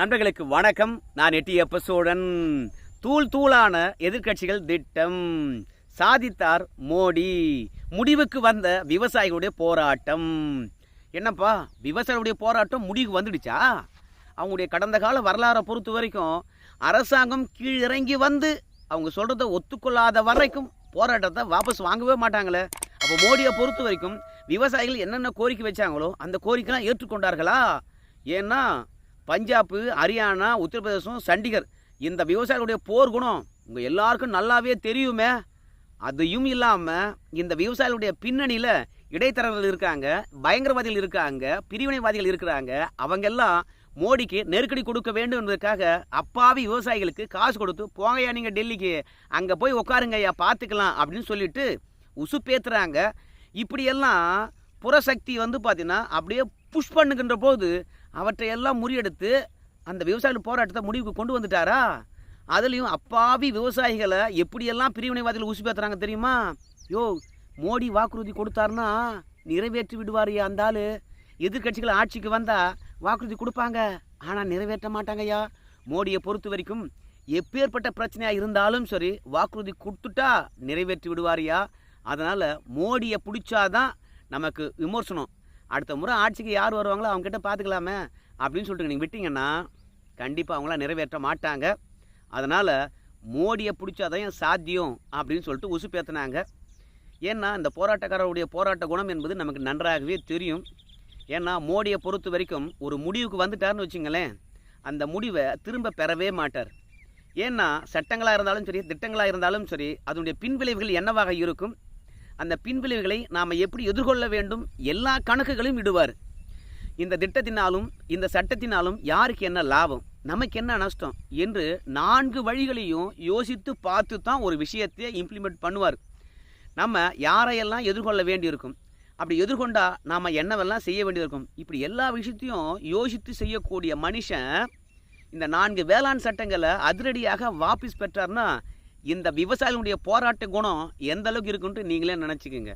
நண்பர்களுக்கு வணக்கம். நான் எட்டி எப்பசோடன். தூள் தூளான எதிர்க்கட்சிகள் திட்டம். சாதித்தார் மோடி. முடிவுக்கு வந்த விவசாயிகளுடைய போராட்டம். என்னப்பா விவசாயிகளுடைய போராட்டம் முடிவுக்கு வந்துடுச்சா? அவங்களுடைய கடந்த கால வரலாறை பொறுத்த வரைக்கும் அரசாங்கம் கீழிறங்கி வந்து அவங்க சொல்கிறத ஒத்துக்கொள்ளாத வரைக்கும் போராட்டத்தை வாபஸ் வாங்கவே மாட்டாங்களே. அப்போ மோடியை பொறுத்த வரைக்கும் விவசாயிகள் என்னென்ன கோரிக்கை வச்சாங்களோ அந்த கோரிக்கைலாம் ஏற்றுக்கொண்டார்களா? ஏன்னா பஞ்சாப் ஹரியானா உத்தரப்பிரதேசம் சண்டிகர். இந்த விவசாயிகளுடைய போர் குணம் உங்கள் எல்லாருக்கும் நல்லாவே தெரியுமே. அதையும் இல்லாமல் இந்த விவசாயிகளுடைய பின்னணியில் இடைத்தரகர்கள் இருக்காங்க பயங்கரவாதிகள் இருக்காங்க பிரிவினைவாதிகள் இருக்கிறாங்க. அவங்கெல்லாம் மோடிக்கு நெருக்கடி கொடுக்க வேண்டும் என்பதற்காக அப்பாவி விவசாயிகளுக்கு காசு கொடுத்து போங்கய்யா நீங்கள் டெல்லிக்கு அங்கே போய் உட்காருங்க ஐயா பார்த்துக்கலாம் அப்படின்னு சொல்லிட்டு உசுப்பேத்துறாங்க. இப்படியெல்லாம் புறசக்தி வந்து பார்த்தீங்கன்னா அப்படியே புஷ் பண்ணுகின்ற போது அவற்றையெல்லாம் முறியெடுத்து அந்த விவசாயிகள் போராட்டத்தை முடிவுக்கு கொண்டு வந்துட்டாரா? அதுலேயும் அப்பாவி விவசாயிகளை எப்படியெல்லாம் பிரிவினைவாதிகள் உசுப்பேத்துறாங்க தெரியுமா? யோ மோடி வாக்குறுதி கொடுத்தாருன்னா நிறைவேற்றி விடுவாரியா அந்த ஆளு. எதிர்க்கட்சிகள் ஆட்சிக்கு வந்தால் வாக்குறுதி கொடுப்பாங்க. ஆனால் நிறைவேற்ற மாட்டாங்கய்யா. மோடியை பொறுத்த வரைக்கும் எப்பேற்பட்ட பிரச்சனையாக இருந்தாலும் சரி வாக்குறுதி கொடுத்துட்டா நிறைவேற்றி விடுவாரியா அதனால் மோடியை பிடிச்சாதான் நமக்கு விமர்சனம். அடுத்த முறை ஆட்சிக்கு யார் வருவாங்களோ அவங்ககிட்ட பார்த்துக்கலாமே அப்படின்னு சொல்லிட்டு நீங்கள் விட்டிங்கன்னா கண்டிப்பாக அவங்களாம் நிறைவேற்ற மாட்டாங்க. அதனால் மோடியை பிடிச்சாதான் சாத்தியம் அப்படின்னு சொல்லிட்டு உசுப்பேத்தினாங்க ஏன்னா இந்த போராட்டக்காரருடைய போராட்ட குணம் என்பது நமக்கு நன்றாகவே தெரியும். ஏன்னா மோடியை பொறுத்த வரைக்கும் ஒரு முடிவுக்கு வந்துட்டார்னு வச்சுங்களேன் அந்த முடிவை திரும்ப பெறவே மாட்டார். ஏன்னா சட்டங்களாக இருந்தாலும் சரி திட்டங்களாக இருந்தாலும் சரி அதனுடைய பின்விளைவுகள் என்னவாக இருக்கும்? அந்த பின்விளைவுகளை நாம் எப்படி எதிர்கொள்ள வேண்டும்? எல்லா கணக்குகளையும் இடுவார். இந்த திட்டத்தினாலும் இந்த சட்டத்தினாலும் யாருக்கு என்ன லாபம்? நமக்கு என்ன நஷ்டம்? என்று நான்கு வழிகளையும் யோசித்து பார்த்து தான் ஒரு விஷயத்தை இம்ப்ளிமெண்ட் பண்ணுவார். நம்ம யாரையெல்லாம் எதிர்கொள்ள வேண்டியிருக்கும்? அப்படி எதிர்கொண்டா நாம் என்னவெல்லாம் செய்ய வேண்டியிருக்கும்? இப்படி எல்லா விஷயத்தையும் யோசித்து செய்யக்கூடிய மனுஷன் இந்த நான்கு வேளாண் சட்டங்களை அதிரடியாக வாபஸ் பெற்றார்னா இந்த விவசாயிகளுடைய போராட்ட குணம் எந்த அளவுக்கு இருக்குன்ட்டு நீங்களே நினச்சிக்கோங்க.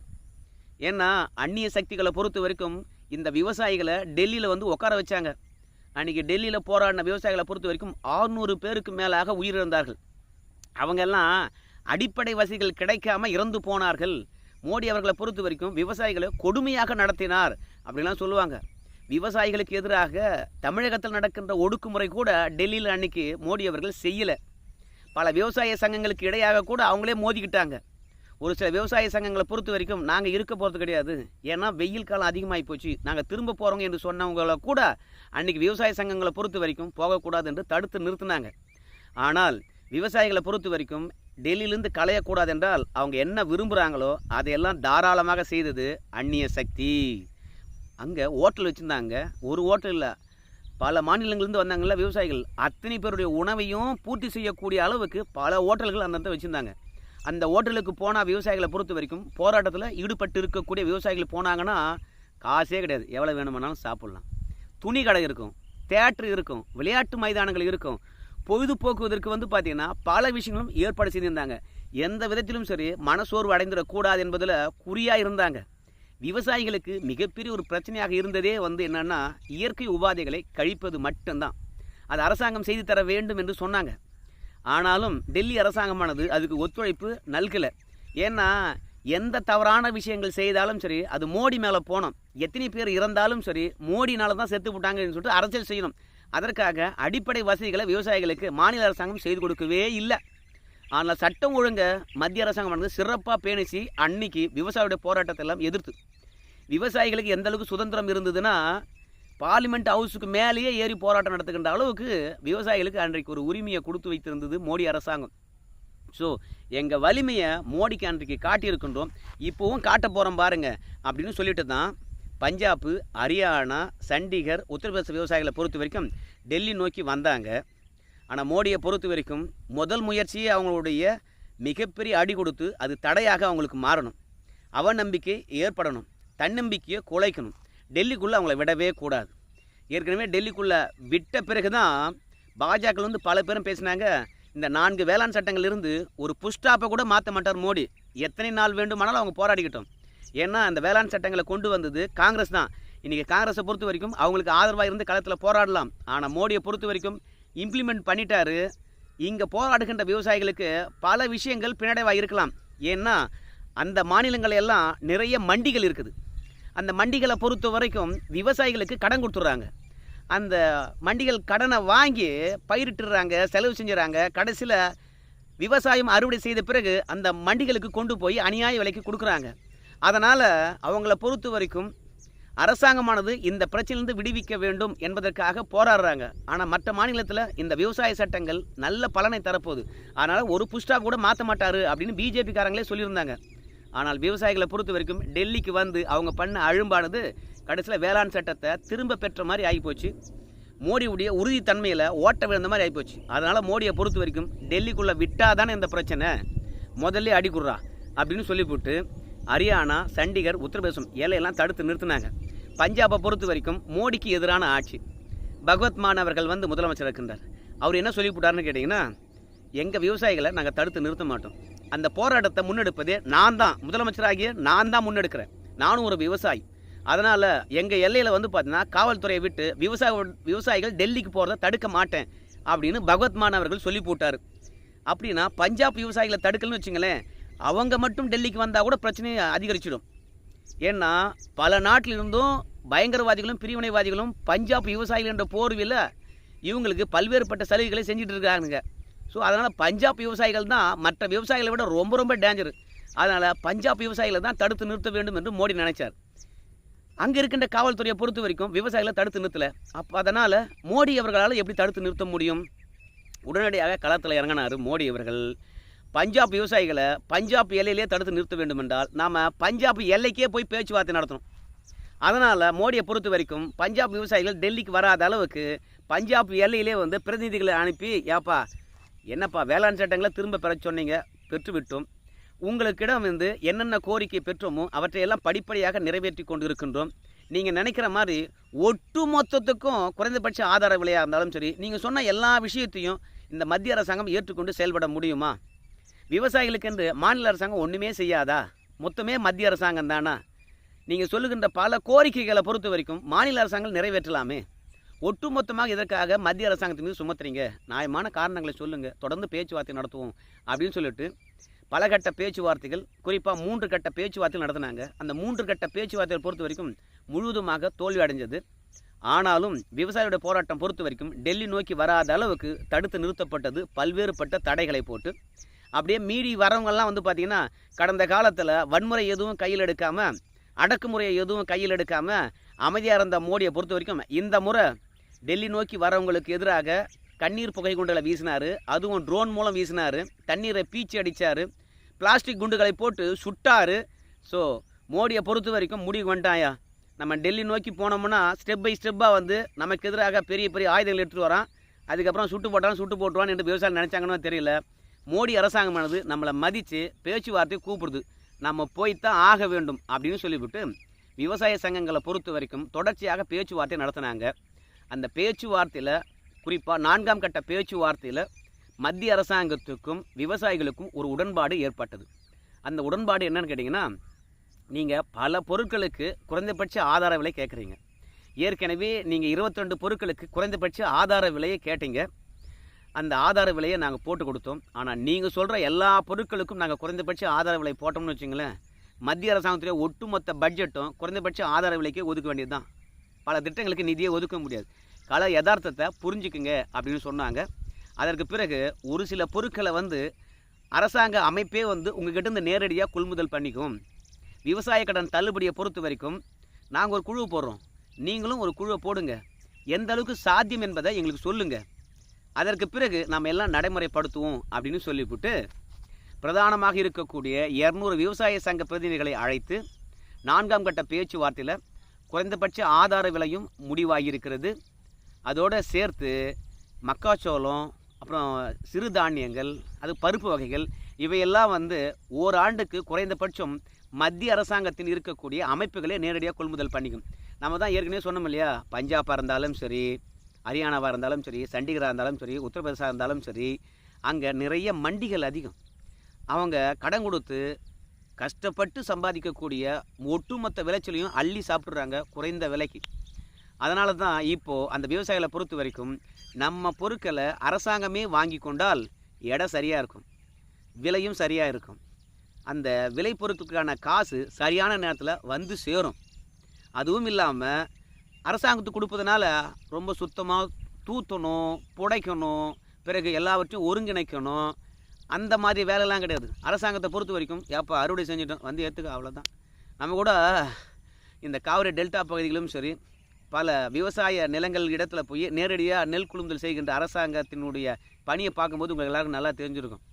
ஏன்னா அந்நிய சக்திகளை பொறுத்த வரைக்கும் இந்த விவசாயிகளை டெல்லியில் வந்து உட்கார வச்சாங்க. அன்றைக்கி டெல்லியில் போராடின விவசாயிகளை பொறுத்த வரைக்கும் ஆறுநூறு பேருக்கு மேலாக உயிரிழந்தார்கள். அவங்கெல்லாம் அடிப்படை வசதிகள் கிடைக்காம இறந்து போனார்கள். மோடி அவர்களை பொறுத்த வரைக்கும் விவசாயிகளை கொடுமையாக நடத்தினார் அப்படிலாம் சொல்லுவாங்க. விவசாயிகளுக்கு எதிராக தமிழகத்தில் நடக்கின்ற ஒடுக்குமுறை கூட டெல்லியில் அன்னைக்கு மோடி அவர்கள் செய்யலை. பல விவசாய சங்கங்களுக்கு இடையாக கூட அவங்களே மோதிக்கிட்டாங்க. ஒரு சில விவசாய சங்கங்களை பொறுத்த வரைக்கும் நாங்கள் இருக்க போகிறது கிடையாது. ஏன்னா வெயில் காலம் அதிகமாகி போச்சு. நாங்கள் திரும்ப போகிறோங்க என்று சொன்னவங்கள கூட அன்றைக்கி விவசாய சங்கங்களை பொறுத்த வரைக்கும் போகக்கூடாது என்று தடுத்து நிறுத்தினாங்க. ஆனால் விவசாயிகளை பொறுத்த வரைக்கும் டெல்லியிலேருந்து களையக்கூடாது என்றால் அவங்க என்ன விரும்புகிறாங்களோ அதையெல்லாம் தாராளமாக செய்தது அந்நிய சக்தி. அங்கே ஓட்டல் வச்சுருந்தாங்க. ஒரு ஓட்டல் இல்லை பல மாநிலங்கள்லேருந்து வந்தாங்கல்ல விவசாயிகள். அத்தனை பேருடைய உணவையும் பூர்த்தி செய்யக்கூடிய அளவுக்கு பல ஹோட்டல்கள் அந்தந்த வச்சுருந்தாங்க. அந்த ஹோட்டலுக்கு போனால் விவசாயிகளை பொறுத்த வரைக்கும் போராட்டத்தில் ஈடுபட்டு இருக்கக்கூடிய விவசாயிகள் போனாங்கன்னா காசே கிடையாது. எவ்வளோ வேணுமானாலும் சாப்பிட்லாம். துணி கடை இருக்கும் தேட்டர் இருக்கும் விளையாட்டு மைதானங்கள் இருக்கும். பொழுதுபோக்குவதற்கு வந்து பார்த்திங்கன்னா பல விஷயங்களும் ஏற்பாடு செய்திருந்தாங்க. எந்த விதத்திலும் சரி மனசோர்வு அடைந்துடக்கூடாது என்பதில் குறியாக இருந்தாங்க. விவசாயிகளுக்கு மிகப்பெரிய ஒரு பிரச்சனையாக இருந்ததே வந்து என்னென்னா இயற்கை உபாதைகளை கழிப்பது மட்டும்தான். அது அரசாங்கம் செய்து தர வேண்டும் என்று சொன்னாங்க. ஆனாலும் டெல்லி அரசாங்கமானது அதுக்கு ஒத்துழைப்பு நல்கலை. ஏன்னா எந்த தவறான விஷயங்கள் செய்தாலும் சரி அது மோடி மேலே போனோம். எத்தனை பேர் இறந்தாலும் சரி மோடினால தான் செத்து போட்டாங்கன்னு சொல்லிட்டு அரசியல் செய்யணும். அதற்காக அடிப்படை வசதிகளை விவசாயிகளுக்கு மாநில அரசாங்கம் செய்து கொடுக்கவே இல்லை. ஆனால் சட்டம் ஒழுங்க மத்திய அரசாங்கம் வந்து சிறப்பாக பேணிச்சு அன்னைக்கு விவசாயியோட போராட்டத்தை எல்லாம் எதிர்த்து. விவசாயிகளுக்கு எந்த அளவுக்கு சுதந்திரம் இருந்ததுன்னா பார்லிமெண்ட் ஹவுஸுக்கு மேலேயே ஏறி போராட்டம் நடத்துகின்ற அளவுக்கு விவசாயிகளுக்கு அன்றைக்கு ஒரு உரிமையை கொடுத்து வைத்திருந்தது மோடி அரசாங்கம். ஸோ எங்கள் வலிமையை மோடிக்கு அன்றைக்கு காட்டியிருக்கின்றோம். இப்போவும் காட்ட போகிறோம் பாருங்கள் அப்படின்னு சொல்லிட்டு தான் பஞ்சாப் ஹரியானா சண்டிகர் உத்தரப்பிரதேச விவசாயிகளை பொறுத்த வரைக்கும் டெல்லி நோக்கி வந்தாங்க. ஆனால் மோடியை பொறுத்த வரைக்கும் முதல் முயற்சியே அவங்களுடைய மிகப்பெரிய அடி கொடுத்து அது தடையாக அவங்களுக்கு மாறணும். அவநம்பிக்கை ஏற்படணும். தன்னம்பிக்கையை குலைக்கணும். டெல்லிக்குள்ளே அவங்கள விடவே கூடாது. ஏற்கனவே டெல்லிக்குள்ளே விட்ட பிறகு தான் பாஜக வந்து பல பேரும் பேசினாங்க இந்த நான்கு வேளாண் சட்டங்கள்லேருந்து ஒரு புஷ்டாப்பை கூட மாற்ற மாட்டார் மோடி. எத்தனை நாள் வேண்டுமானாலும் அவங்க போராடிக்கிட்டோம். ஏன்னா அந்த வேளாண் சட்டங்களை கொண்டு வந்தது காங்கிரஸ் தான். இன்றைக்கி காங்கிரஸை பொறுத்த வரைக்கும் அவங்களுக்கு ஆதரவாக இருந்து களத்தில் போராடலாம். ஆனால் மோடியை பொறுத்த வரைக்கும் இம்ப்ளிமெண்ட் பண்ணிட்டாரு. இங்கே போராடுகின்ற விவசாயிகளுக்கு பல விஷயங்கள் பின்னடைவாக இருக்கலாம். ஏன்னா அந்த மாநிலங்கள் எல்லாம் நிறைய மண்டிகள் இருக்குது. அந்த மண்டிகளை பொறுத்த வரைக்கும் விவசாயிகளுக்கு கடன் கொடுத்துட்றாங்க. அந்த மண்டிகள் கடனை வாங்கி பயிரிட்டுறாங்க செலவு செஞ்சுறாங்க. கடைசியில் விவசாயம் அறுவடை செய்த பிறகு அந்த மண்டிகளுக்கு கொண்டு போய் அநியாய விலைக்கு கொடுக்குறாங்க. அதனால் அவங்கள பொறுத்த வரைக்கும் அரசாங்கமானது இந்த பிரச்சனையிலிருந்து விடுவிக்க வேண்டும் என்பதற்காக போராடுறாங்க. ஆனால் மற்ற மாநிலத்தில் இந்த விவசாய சட்டங்கள் நல்ல பலனை தரப்போகுது. அதனால் ஒரு புஷ்டா கூட மாற்ற மாட்டார் அப்படின்னு பிஜேபிக்காரங்களே சொல்லியிருந்தாங்க. ஆனால் விவசாயிகளை பொறுத்த வரைக்கும் டெல்லிக்கு வந்து அவங்க பண்ண அழும்பானது கடைசியில் வேளாண் சட்டத்தை திரும்ப பெற்ற மாதிரி ஆகிப்போச்சு. மோடியுடைய உறுதித்தன்மையில் ஓட்ட விழுந்த மாதிரி ஆகிப்போச்சு. அதனால் மோடியை பொறுத்த வரைக்கும் டெல்லிக்குள்ளே விட்டால் தானே இந்த பிரச்சனை. முதல்ல அடிக்குறா அப்படின்னு சொல்லிவிட்டு ஹரியானா சண்டிகர் உத்தரப்பிரதேசம் எல்லையெல்லாம் தடுத்து நிறுத்தினாங்க. பஞ்சாபை பொறுத்த வரைக்கும் மோடிக்கு எதிரான ஆட்சி. பகவத் மான் அவர்கள் வந்து முதலமைச்சர் இருக்கின்றார். அவர் என்ன சொல்லிவிட்டாருன்னு கேட்டிங்கன்னா எங்கள் விவசாயிகளை நாங்கள் தடுத்து நிறுத்த மாட்டோம். அந்த போராட்டத்தை முன்னெடுப்பதே நான் தான். முதலமைச்சராகிய நான் தான் முன்னெடுக்கிறேன். நானும் ஒரு விவசாயி. அதனால் எங்கள் எல்லையில் வந்து பார்த்தீங்கன்னா காவல்துறையை விட்டு விவசாய விவசாயிகள் டெல்லிக்கு போகிறத தடுக்க மாட்டேன். அப்படின்னு பகவத் மான் அவர்கள் சொல்லி போட்டார். அப்படின்னா பஞ்சாப் விவசாயிகளை தடுக்கலன்னு வச்சுங்களேன் அவங்க மட்டும் டெல்லிக்கு வந்தால் கூட பிரச்சனையை அதிகரிச்சிடும். ஏன்னா பல நாட்டிலிருந்தும் பயங்கரவாதிகளும் பிரிவினைவாதிகளும் பஞ்சாப் விவசாயிகள் என்ற போர்வில் இவங்களுக்கு பல்வேறுபட்ட சலுகைகளை செஞ்சுட்டு இருக்காங்க ஸோ அதனால் பஞ்சாப் விவசாயிகள் தான் மற்ற விவசாயிகளை விட ரொம்ப ரொம்ப டேஞ்சர் அதனால் பஞ்சாப் விவசாயிகளை தான் தடுத்து நிறுத்த வேண்டும் என்று மோடி நினைச்சார். அங்கே இருக்கின்ற காவல்துறையை பொறுத்த வரைக்கும் விவசாயிகளை தடுத்து நிறுத்தலை. அப்போ அதனால் மோடி அவர்களால் எப்படி தடுத்து நிறுத்த முடியும்? உடனடியாக களத்தில் இறங்கினார் மோடி அவர்கள். பஞ்சாப் விவசாயிகளை பஞ்சாப் எல்லையிலே தடுத்து நிறுத்த வேண்டும் என்றால் நாம் பஞ்சாப் எல்லைக்கே போய் பேச்சுவார்த்தை நடத்தணும். அதனால் மோடியை பொறுத்த வரைக்கும் பஞ்சாப் விவசாயிகள் டெல்லிக்கு வராத அளவுக்கு பஞ்சாப் எல்லையிலே வந்து பிரதிநிதிகளை அனுப்பி ஏப்பா என்னப்பா வேளாண் சட்டங்களை திரும்ப பெற சொன்னீங்க பெற்றுவிட்டோம். உங்களுக்கிடம் வந்து என்னென்ன கோரிக்கை பெற்றோமோ அவற்றையெல்லாம் படிப்படியாக நிறைவேற்றி கொண்டு இருக்கின்றோம் நீங்கள் நினைக்கிற மாதிரி ஒட்டு மொத்தத்துக்கும் குறைந்தபட்ச ஆதார விலையாக இருந்தாலும் சரி நீங்கள் சொன்ன எல்லா விஷயத்தையும் இந்த மத்திய அரசாங்கம் ஏற்றுக்கொண்டு செயல்பட முடியுமா? விவசாயிகளுக்கு என்று மாநில அரசாங்கம் ஒன்றுமே செய்யாதா? மொத்தமே மத்திய அரசாங்கம் தானா? நீங்கள் சொல்லுகின்ற பல கோரிக்கைகளை பொறுத்த வரைக்கும் மாநில அரசாங்கம் நிறைவேற்றலாமே. ஒட்டுமொத்தமாக இதற்காக மத்திய அரசாங்கத்தின் மீது சுமத்துறீங்க? நியாயமான காரணங்களை சொல்லுங்கள் தொடர்ந்து பேச்சுவார்த்தை நடத்துவோம் அப்படின்னு சொல்லிட்டு பல கட்ட பேச்சுவார்த்தைகள் குறிப்பாக மூன்று கட்ட பேச்சுவார்த்தைகள் நடத்தினாங்க. அந்த மூன்று கட்ட பேச்சுவார்த்தைகள் பொறுத்த வரைக்கும் முழுவதுமாக தோல்வி அடைஞ்சது. ஆனாலும் விவசாயியோட போராட்டம் பொறுத்த வரைக்கும் டெல்லி நோக்கி வராத அளவுக்கு தடுத்து நிறுத்தப்பட்டது பல்வேறுபட்ட தடைகளை போட்டு அப்படியே மீறி வரவங்கெல்லாம் வந்து பார்த்திங்கன்னா கடந்த காலத்தில் வன்முறை எதுவும் கையில் எடுக்காமல் அடக்குமுறையை எதுவும் கையில் எடுக்காமல் அமைதியாக இருந்த மோடியை பொறுத்த வரைக்கும் இந்த முறை டெல்லி நோக்கி வரவங்களுக்கு எதிராக கண்ணீர் புகை குண்டுகளை வீசினார். அதுவும் ட்ரோன் மூலம் வீசினார். தண்ணீரை பீச்சி அடித்தார் பிளாஸ்டிக் குண்டுகளை போட்டு சுட்டார். ஸோ மோடியை பொறுத்த வரைக்கும் முடிவு வந்துட்டாயா நம்ம டெல்லி நோக்கி போனோம்னா ஸ்டெப் பை ஸ்டெப்பாக வந்து நமக்கு எதிராக பெரிய பெரிய ஆயுதங்கள் எடுத்துகிட்டு வரான். அதுக்கப்புறம் சுட்டு போட்டாலும் சுட்டு போட்டுவான்னு என்று விவசாயம் நினச்சாங்கன்னு தெரியல. மோடி அரசாங்கமானது நம்மளை மதித்து பேச்சுவார்த்தை கூப்பிடுது. நம்ம போய்த்தான் ஆக வேண்டும் அப்படின்னு சொல்லிவிட்டு விவசாய சங்கங்களை பொறுத்த வரைக்கும் தொடர்ச்சியாக பேச்சுவார்த்தை நடத்தினாங்க. அந்த பேச்சுவார்த்தையில் குறிப்பாக நான்காம் கட்ட பேச்சுவார்த்தையில் மத்திய அரசாங்கத்துக்கும் விவசாயிகளுக்கும் ஒரு உடன்பாடு ஏற்பட்டது. அந்த உடன்பாடு என்னன்னு கேட்டிங்கன்னா நீங்கள் பல பொருட்களுக்கு குறைந்தபட்ச ஆதார விலை கேட்குறீங்க ஏற்கனவே நீங்கள் 22 பொருட்களுக்கு குறைந்தபட்ச ஆதார விலையை கேட்டீங்க. அந்த ஆதார விலையை நாங்கள் போட்டு கொடுத்தோம். ஆனால் நீங்கள் சொல்கிற எல்லா பொருட்களுக்கும் நாங்கள் குறைந்தபட்ச ஆதார விலை போட்டோம்னு வச்சுங்களேன் மத்திய அரசாங்கத்துடைய ஒட்டுமொத்த பட்ஜெட்டும் குறைந்தபட்ச ஆதார விலைக்கே ஒதுக்க வேண்டியது தான் பல திட்டங்களுக்கு நிதியை ஒதுக்க முடியாது. கல யதார்த்தத்தை புரிஞ்சுக்குங்க அப்படின்னு சொன்னாங்க. அதற்கு பிறகு ஒரு சில பொருட்களை வந்து அரசாங்க அமைப்பே வந்து உங்ககிட்ட இருந்து நேரடியாக கொள்முதல் பண்ணிக்கும். விவசாய கடன் தள்ளுபடியை பொறுத்த வரைக்கும் நாங்கள் ஒரு குழு போடுறோம். நீங்களும் ஒரு குழுவை போடுங்க. எந்த அளவுக்கு சாத்தியம் என்பதை எங்களுக்கு சொல்லுங்கள் அதற்கு பிறகு நாம் எல்லாம் நடைமுறைப்படுத்துவோம் அப்படின்னு சொல்லிவிட்டு பிரதானமாக இருக்கக்கூடிய இரநூறு விவசாய சங்க பிரதிநிதிகளை அழைத்து நான்காம் கட்ட பேச்சுவார்த்தையில் குறைந்தபட்ச ஆதார விலையும் முடிவாகியிருக்கிறது அதோடு சேர்த்து மக்காச்சோளம் அப்புறம் சிறுதானியங்கள் அது பருப்பு வகைகள் இவையெல்லாம் வந்து ஓராண்டுக்கு குறைந்தபட்சம் மத்திய அரசாங்கத்தில் இருக்கக்கூடிய அமைப்புகளே நேரடியாக கொள்முதல் பண்ணிக்கும். நம்ம தான் ஏற்கனவே சொன்னோம் இல்லையா? பஞ்சாபாக இருந்தாலும் சரி ஹரியானாவாக இருந்தாலும் சரி சண்டிகராக இருந்தாலும் சரி உத்தரப்பிரதேசாக இருந்தாலும் சரி அங்கே நிறைய மண்டிகள் அதிகம். அவங்க கடன் கொடுத்து கஷ்டப்பட்டு சம்பாதிக்கக்கூடிய ஒட்டுமொத்த விளைச்சலையும் அள்ளி சாப்பிட்றாங்க குறைந்த விலைக்கு. அதனால தான் இப்போது அந்த விவசாயிகளை பொறுத்த வரைக்கும் நம்ம பொருட்களை அரசாங்கமே வாங்கி கொண்டால் எடை சரியாக இருக்கும் விலையும் சரியாக இருக்கும். அந்த விலை பொருட்களுக்கான காசு சரியான நேரத்தில் வந்து சேரும். அதுவும் இல்லாமல் அரசாங்கத்துக்கு கொடுப்பதனால ரொம்ப சுத்தமாக தூத்தணும் புடைக்கணும் பிறகு எல்லாவற்றையும் ஒருங்கிணைக்கணும். அந்த மாதிரி வேலைலாம் கிடையாது. அரசாங்கத்தை பொறுத்த வரைக்கும் எப்போ அறுவடை செஞ்சுட்டோம் வந்து ஏற்றுக்க அவ்வளோதான் நம்ம கூட இந்த காவிரி டெல்டா பகுதிகளும் சரி பல விவசாய நிலங்கள் இடத்துல போய் நேரடியாக நெல் கொள்முதல் செய்கின்ற அரசாங்கத்தினுடைய பணியை பார்க்கும்போது உங்களுக்கு எல்லாருக்கும் நல்லா தெரிஞ்சிருக்கும்.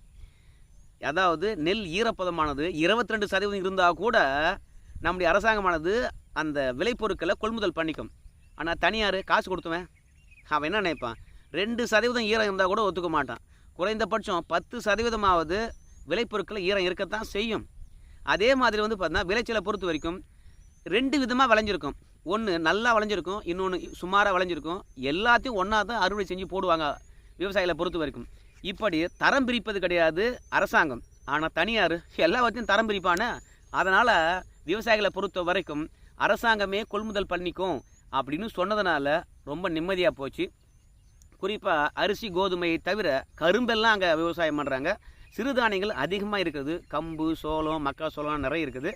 அதாவது நெல் ஈரப்பதமானது இருபத்தி ரெண்டு சதவீதம் இருந்தால் கூட நம்முடைய அரசாங்கமானது அந்த விளைபொருட்களை கொள்முதல் பண்ணிக்கும். ஆனால் தனியார் காசு கொடுத்துவேன். அவன் என்ன நினைப்பான்? ரெண்டு சதவீதம் ஈரம் இருந்தால் கூட ஒத்துக்க மாட்டான். குறைந்தபட்சம் பத்து சதவீதமாவது விளைபொருட்களை ஈரம் இருக்கத்தான் செய்யும். அதே மாதிரி வந்து பார்த்தீங்கன்னா விளைச்சலை பொறுத்த வரைக்கும் ரெண்டு விதமாக விளைஞ்சிருக்கும். ஒன்று நல்லா விளைஞ்சிருக்கும் இன்னொன்று சுமாராக விளைஞ்சிருக்கும். எல்லாத்தையும் ஒன்றா தான் அறுவடை செஞ்சு போடுவாங்க விவசாயிகளை பொறுத்த வரைக்கும். இப்படி தரம் பிரிப்பது கிடையாது அரசாங்கம். ஆனால் தனியார் எல்லாவற்றையும் தரம் பிரிப்பான. அதனால் விவசாயிகளை பொறுத்த வரைக்கும் அரசாங்கமே கொள்முதல் பண்ணிக்கும். அப்படின்னு சொன்னதுனால ரொம்ப நிம்மதியாக போச்சு. குறிப்பாக அரிசி கோதுமையை தவிர கரும்பெல்லாம் அங்கே விவசாயம் பண்ணுறாங்க சிறுதானியங்கள் அதிகமாக இருக்குது. கம்பு சோளம் மக்காசோளம் நிறைய இருக்குது.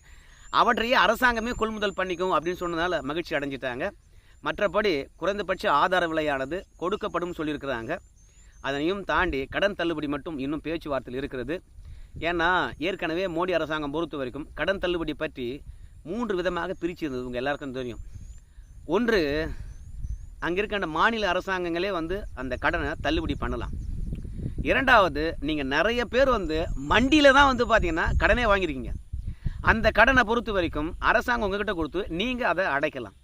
அவற்றையே அரசாங்கமே கொள்முதல் பண்ணிக்கும் அப்படின்னு சொன்னதால் மகிழ்ச்சி அடைஞ்சிட்டாங்க. மற்றபடி குறைந்தபட்ச ஆதார விலையானது கொடுக்கப்படும் சொல்லியிருக்கிறாங்க. அதனையும் தாண்டி கடன் தள்ளுபடி மட்டும் இன்னும் பேச்சுவார்த்தையில் இருக்கிறது. ஏன்னா ஏற்கனவே மோடி அரசாங்கம் பொறுத்த வரைக்கும் கடன் தள்ளுபடி பற்றி மூன்று விதமாக பிரிச்சிருந்தது. உங்கள் எல்லாருக்கும் தெரியும். ஒன்று அங்கே இருக்கின்ற மாநில அரசாங்கங்களே வந்து அந்த கடனை தள்ளுபடி பண்ணலாம். இரண்டாவது நீங்கள் நிறைய பேர் வந்து மண்டியில் தான் வந்து பார்த்தீங்கன்னா கடனே வாங்கியிருக்கீங்க. அந்த கடனை பொறுத்த வரைக்கும் அரசாங்கம் உங்ககிட்ட கொடுத்து நீங்கள் அதை அடைக்கலாம்.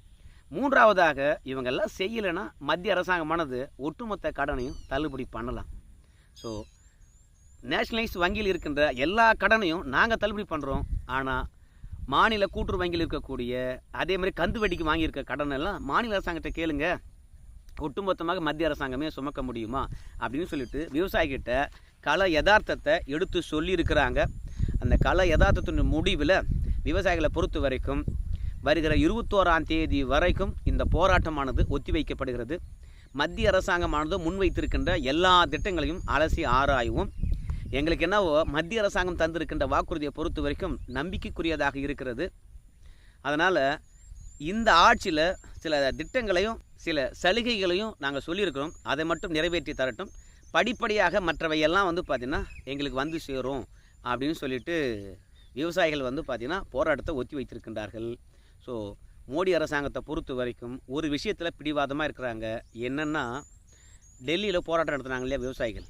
மூன்றாவதாக இவங்கெல்லாம் செய்யலைன்னா மத்திய அரசாங்கமானது ஒட்டுமொத்த கடனையும் தள்ளுபடி பண்ணலாம். ஸோ நேஷனலைஸ் வங்கியில் இருக்கின்ற எல்லா கடனையும் நாங்கள் தள்ளுபடி பண்ணுறோம் ஆனால் மாநில கூட்டுறவு வங்கியில் இருக்கக்கூடிய அதே மாதிரி கந்து வட்டிக்கு வாங்கியிருக்க கடன் எல்லாம் மாநில அரசாங்கத்தை கேளுங்க. ஒட்டுமொத்தமாக மத்திய அரசாங்கமே சுமக்க முடியுமா? அப்படின்னு சொல்லிட்டு விவசாயிகிட்ட கள யதார்த்தத்தை எடுத்து சொல்லியிருக்கிறாங்க. அந்த கள யதார்த்தத்தின் முடிவில் விவசாயிகளை பொறுத்த வரைக்கும் வருகிற இருபத்தோராம் தேதி வரைக்கும் இந்த போராட்டமானது ஒத்திவைக்கப்படுகிறது. மத்திய அரசாங்கமானது முன்வைத்திருக்கின்ற எல்லா திட்டங்களையும் அலசி ஆராய்வோம். எங்களுக்கு என்னவோ மத்திய அரசாங்கம் தந்திருக்கின்ற வாக்குறுதியை பொறுத்த வரைக்கும் நம்பிக்கைக்குரியதாக இருக்கிறது. அதனால் இந்த ஆட்சியில் சில திட்டங்களையும் சில சலுகைகளையும் நாங்கள் சொல்லியிருக்கிறோம். அதை மட்டும் நிறைவேற்றி தரட்டும். படிப்படியாக மற்றவையெல்லாம் வந்து பார்த்திங்கன்னா எங்களுக்கு வந்து சேரும் அப்படின்னு சொல்லிட்டு விவசாயிகள் வந்து பார்த்திங்கன்னா போராட்டத்தை ஒத்தி வைத்திருக்கின்றார்கள். ஸோ மோடி அரசாங்கத்தை பொறுத்த வரைக்கும் ஒரு விஷயத்தில் பிடிவாதமாக இருக்கிறாங்க. என்னென்னா டெல்லியில் போராட்டம் நடத்துனாங்க இல்லையா விவசாயிகள்?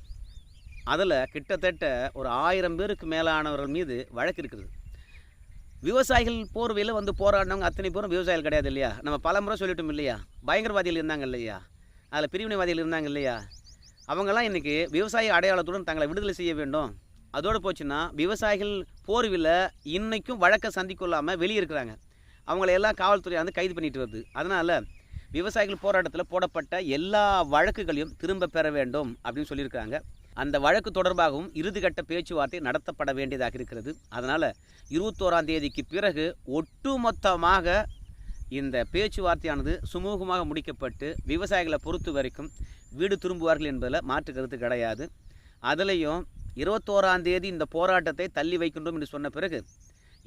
அதில் கிட்டத்தட்ட ஒரு ஆயிரம் பேருக்கு மேலானவர்கள் மீது வழக்கு இருக்குது. விவசாயிகள் போர்வையில் வந்து போராடினவங்க அத்தனை பேரும் விவசாயிகள் கிடையாது இல்லையா? நம்ம பல முறை சொல்லிட்டோம் இல்லையா? பயங்கரவாதிகள் இருந்தாங்க இல்லையா? அதில் பிரிவினைவாதிகள் இருந்தாங்க இல்லையா? அவங்கெல்லாம் இன்றைக்கி விவசாய அடையாளத்துடன் தங்களை விடுதலை செய்ய வேண்டும். அதோடு போச்சுன்னா விவசாயிகள் போர்வில் இன்றைக்கும் வழக்கை சந்திக்கொள்ளாமல் வெளியே இருக்கிறாங்க. அவங்கள எல்லாம் காவல்துறை வந்து கைது பண்ணிட்டு வருது. அதனால் விவசாயிகள் போராட்டத்தில் போடப்பட்ட எல்லா வழக்குகளையும் திரும்ப பெற வேண்டும் அப்படின்னு சொல்லியிருக்காங்க. அந்த வழக்கு தொடர்பாகவும் இறுதிக்கட்ட பேச்சுவார்த்தை நடத்தப்பட வேண்டியதாக இருக்கிறது. அதனால் இருபத்தோராம் தேதிக்கு பிறகு ஒட்டுமொத்தமாக இந்த பேச்சுவார்த்தையானது சுமூகமாக முடிக்கப்பட்டு விவசாயிகளை பொறுத்த வரைக்கும் வீடு திரும்புவார்கள் என்பதில் மாற்று கருத்து கிடையாது. அதுலேயும் இருபத்தோராம் தேதி இந்த போராட்டத்தை தள்ளி வைக்கின்றோம் என்று சொன்ன பிறகு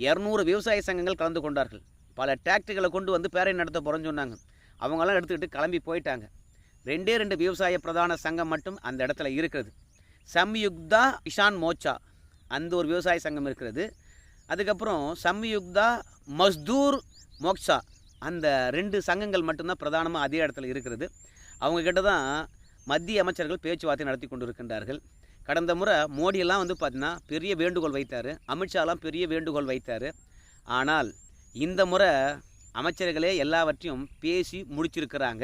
இரநூறு விவசாய சங்கங்கள் கலந்து கொண்டார்கள். பல டிராக்டர்களை கொண்டு வந்து பேரணி நடத்த போகிறோன்னு சொன்னாங்க. அவங்களாம் எடுத்துக்கிட்டு கிளம்பி போயிட்டாங்க. ரெண்டே ரெண்டு விவசாய பிரதான சங்கம் மட்டும் அந்த இடத்துல இருக்கிறது. சம்யுக்தா இஷான் மோச்சா. அந்த ஒரு விவசாய சங்கம் இருக்கிறது. அதுக்கப்புறம் சம்யுக்தா மஸ்தூர் மோக்ஷா அந்த ரெண்டு சங்கங்கள் மட்டும்தான் பிரதானமாக அதே இடத்துல இருக்கிறது. அவங்கக்கிட்ட தான் மத்திய அமைச்சர்கள் பேச்சுவார்த்தை நடத்தி கொண்டு இருக்கின்றார்கள் கடந்த முறை மோடியெல்லாம் வந்து பார்த்திங்கன்னா பெரிய வேண்டுகோள் வைத்தார். அமித்ஷாலாம் பெரிய வேண்டுகோள் வைத்தார். ஆனால் இந்த முறை அமைச்சர்களே எல்லாவற்றையும் பேசி முடிச்சிருக்கிறாங்க.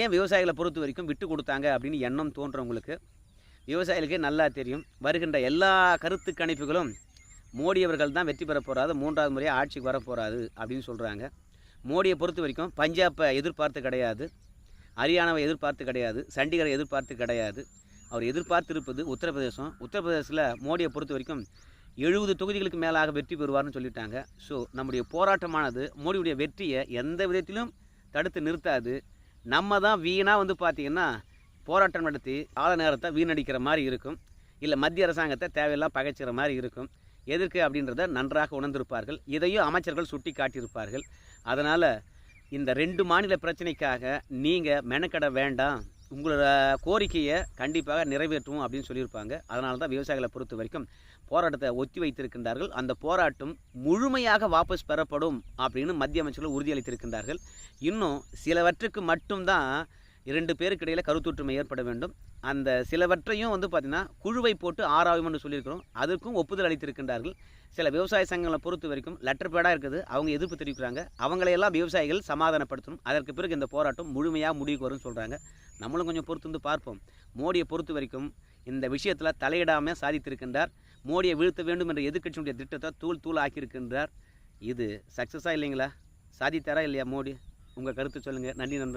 ஏன் விவசாயிகளை பொறுத்த வரைக்கும் விட்டு கொடுத்தாங்க அப்படின்னு எண்ணம் தோன்றவங்களுக்கு விவசாயிகளுக்கே நல்லா தெரியும். வருகின்ற எல்லா கருத்து கணிப்புகளும் மோடி அவர்கள் தான் வெற்றி பெற போகிறாரு மூன்றாவது முறையாக ஆட்சிக்கு வர போகிறாரு அப்படின்னு சொல்கிறாங்க மோடியை பொறுத்த வரைக்கும் பஞ்சாப்பை எதிர்பார்த்து கிடையாது ஹரியானாவை எதிர்பார்த்து கிடையாது சண்டிகரை எதிர்பார்த்து கிடையாது. அவர் எதிர்பார்த்து இருப்பது உத்தரப்பிரதேசம். உத்தரப்பிரதேசத்தில் மோடியை பொறுத்த வரைக்கும் எழுபது தொகுதிகளுக்கு மேலாக வெற்றி பெறுவார்னு சொல்லிட்டாங்க. ஸோ நம்முடைய போராட்டமானது மோடியுடைய வெற்றியை எந்த விதத்திலும் தடுத்து நிறுத்தாது. நம்ம தான் வீணாக வந்து பார்த்திங்கன்னா போராட்டம் நடத்தி கால நேரத்தை வீணடிக்கிற மாதிரி இருக்கும். இல்லை மத்திய அரசாங்கத்தை தேவையெல்லாம் பகைச்சிற மாதிரி இருக்கும். எதற்கு அப்படின்றத நன்றாக உணர்ந்திருப்பார்கள். இதையும் அமைச்சர்கள் சுட்டி காட்டியிருப்பார்கள் அதனால் இந்த ரெண்டு மாநில பிரச்சனைக்காக நீங்கள் மெனக்கட வேண்டாம். உங்களோட கோரிக்கையை கண்டிப்பாக நிறைவேற்றுவோம் அப்படின்னு சொல்லியிருப்பாங்க. அதனால தான் விவசாயிகளை பொறுத்த வரைக்கும் போராட்டத்தை ஒத்தி வைத்திருக்கின்றார்கள். அந்த போராட்டம் முழுமையாக வாபஸ் பெறப்படும் அப்படின்னு மத்திய அமைச்சர்கள் உறுதியளித்திருக்கின்றார்கள். இன்னும் சிலவற்றுக்கு மட்டும்தான் இரண்டு பேருக்கு இடையில் கருத்தொற்றுமை ஏற்பட வேண்டும். அந்த சிலவற்றையும் வந்து பார்த்திங்கன்னா குழுவை போட்டு ஆராயும்னு சொல்லியிருக்கிறோம். அதற்கும் ஒப்புதல் அளித்திருக்கின்றார்கள். சில விவசாய சங்கங்களை பொறுத்த வரைக்கும் லெட்டர் பேடாக இருக்குது. அவங்க எதிர்ப்பு தெரிவிக்கிறாங்க. அவங்களையெல்லாம் விவசாயிகள் சமாதானப்படுத்தணும். அதற்கு பிறகு இந்த போராட்டம் முழுமையாக முடிவுக்கு வரும்னு சொல்கிறாங்க நம்மளும் கொஞ்சம் பொறுத்து வந்து பார்ப்போம். மோடியை பொறுத்த வரைக்கும் இந்த விஷயத்தில் தலையிடாமல் சாதித்திருக்கின்றார். மோடியை வீழ்த்த வேண்டும் என்ற எதிர்க்கட்சியினுடைய திட்டத்தை தூள் தூள் ஆக்கியிருக்கின்றார். இது சக்ஸஸாக இல்லைங்களா? சாதித்தாரா இல்லையா மோடி? உங்கள் கருத்து சொல்லுங்கள் நன்றி நண்பர்கள்.